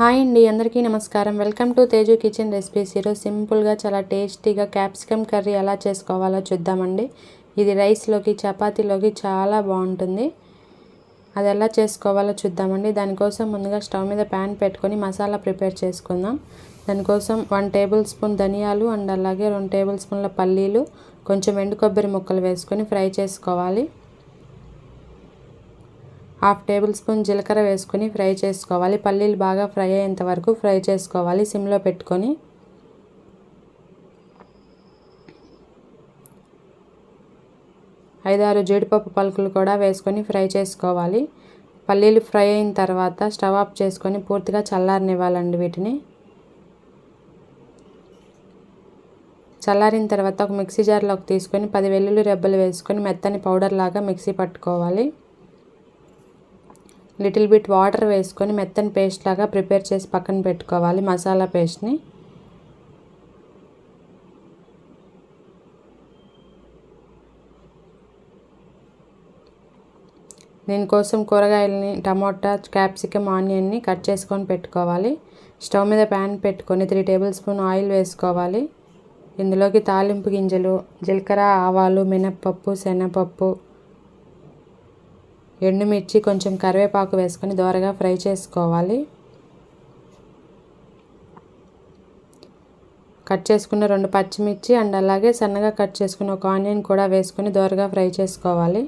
Hi అండి అందరికీ నమస్కారం. Welcome to Teju kitchen recipes. ఈరోజు సింపుల్గా చాలా టేస్టీగా క్యాప్సికమ్ కర్రీ ఎలా చేసుకోవాలో చూద్దామండి. ఇది రైస్లోకి చపాతీలోకి చాలా బాగుంటుంది. అది ఎలా చేసుకోవాలో చూద్దామండి. దానికోసం ముందుగా స్టవ్ మీద ప్యాన్ పెట్టుకొని మసాలా ప్రిపేర్ చేసుకుందాం. దానికోసం వన్ టేబుల్ స్పూన్ ధనియాలు అండ్ అలాగే రెండు టేబుల్ స్పూన్ల పల్లీలు కొంచెం ఎండు కొబ్బరి ముక్కలు వేసుకొని ఫ్రై చేసుకోవాలి. హాఫ్ టేబుల్ స్పూన్ జీలకర్ర వేసుకొని ఫ్రై చేసుకోవాలి. పల్లీలు బాగా ఫ్రై అయ్యేంత వరకు ఫ్రై చేసుకోవాలి. సిమ్లో పెట్టుకొని ఐదారు జీడిపప్పు పలుకులు కూడా వేసుకొని ఫ్రై చేసుకోవాలి. పల్లీలు ఫ్రై అయిన తర్వాత స్టవ్ ఆఫ్ చేసుకొని పూర్తిగా చల్లారనివ్వాలండి వీటిని. చల్లారిన తర్వాత ఒక మిక్సీ జార్లోకి తీసుకొని పది వెల్లుల్లి రెబ్బలు వేసుకొని మెత్తని పౌడర్ లాగా మిక్సీ పట్టుకోవాలి. లిటిల్ బిట్ వాటర్ వేసుకొని మెత్తని పేస్ట్ లాగా ప్రిపేర్ చేసి పక్కన పెట్టుకోవాలి మసాలా పేస్ట్ని. దీనికోసం కూరగాయలని టమోటా క్యాప్సికమ్ ఆనియన్ని కట్ చేసుకొని పెట్టుకోవాలి. స్టవ్ మీద ప్యాన్ పెట్టుకొని త్రీ టేబుల్ స్పూన్ ఆయిల్ వేసుకోవాలి. ఇందులోకి తాలింపు గింజలు జీలకర్ర ఆవాలు మినప్పప్పు శనగపప్పు ఎండుమిర్చి కొంచెం కరివేపాకు వేసుకొని దోరగా ఫ్రై చేసుకోవాలి. కట్ చేసుకున్న రెండు పచ్చిమిర్చి అండ్ అలాగే సన్నగా కట్ చేసుకున్న ఒక ఆనియన్ కూడా వేసుకొని దోరగా ఫ్రై చేసుకోవాలి.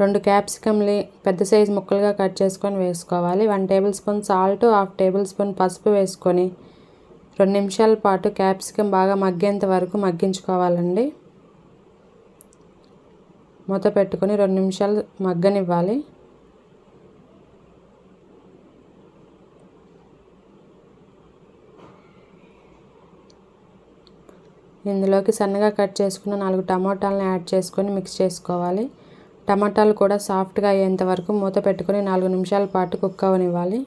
రెండు క్యాప్సికమ్ని పెద్ద సైజు ముక్కలుగా కట్ చేసుకొని వేసుకోవాలి. One tablespoon salt half tablespoon పసుపు వేసుకొని రెండు నిమిషాల పాటు క్యాప్సికమ్ బాగా మగ్గేంత వరకు మగ్గించుకోవాలండి. మూత పెట్టుకొని రెండు నిమిషాలు మగ్గనివ్వాలి. ఇందులోకి సన్నగా కట్ చేసుకున్న నాలుగు టమాటాలను యాడ్ చేసుకొని మిక్స్ చేసుకోవాలి. టమాటాలు కూడా సాఫ్ట్గా అయ్యేంత వరకు మూత పెట్టుకొని నాలుగు నిమిషాల పాటు కుక్ అవనివ్వాలి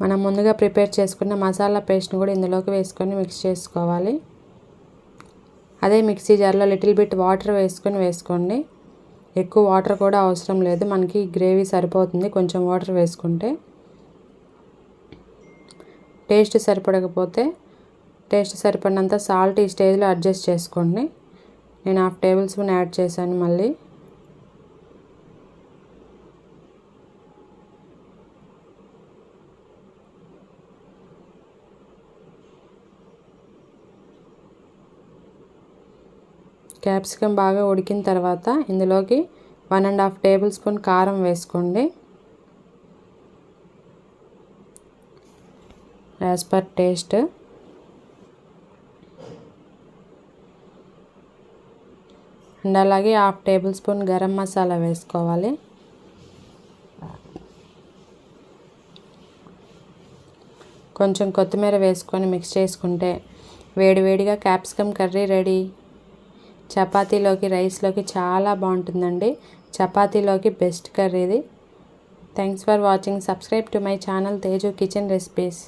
మనం ముందుగా ప్రిపేర్ చేసుకున్న మసాలా పేస్ట్ని కూడా ఇందులోకి వేసుకొని మిక్స్ చేసుకోవాలి. అదే మిక్సీ జార్లో లిటిల్ బిట్ వాటర్ వేసుకొని వేసుకోండి. ఎక్కువ వాటర్ కూడా అవసరం లేదు. మనకి గ్రేవీ సరిపోతుంది కొంచెం వాటర్ వేసుకుంటే. టేస్ట్ సరిపడకపోతే టేస్ట్ సరిపడినంత సాల్ట్ ఈ స్టేజ్లో అడ్జస్ట్ చేసుకోండి. నేను హాఫ్ టేబుల్ స్పూన్ యాడ్ చేశాను మళ్ళీ. క్యాప్సికమ్ బాగా ఉడికిన తర్వాత ఇందులోకి one and half tablespoon కారం వేసుకోండి. As per taste. అండ్ అలాగే half tablespoon garam masala వేసుకోవాలి. కొంచెం కొత్తిమీర వేసుకొని మిక్స్ చేసుకుంటే వేడివేడిగా క్యాప్సికమ్ కర్రీ రెడీ. చపాతీలోకి రైస్లోకి చాలా బాగుంటుందండి. చపాతీలోకి బెస్ట్ కర్రీ ఇది thanks for watching. Subscribe to my channel Teju kitchen recipes.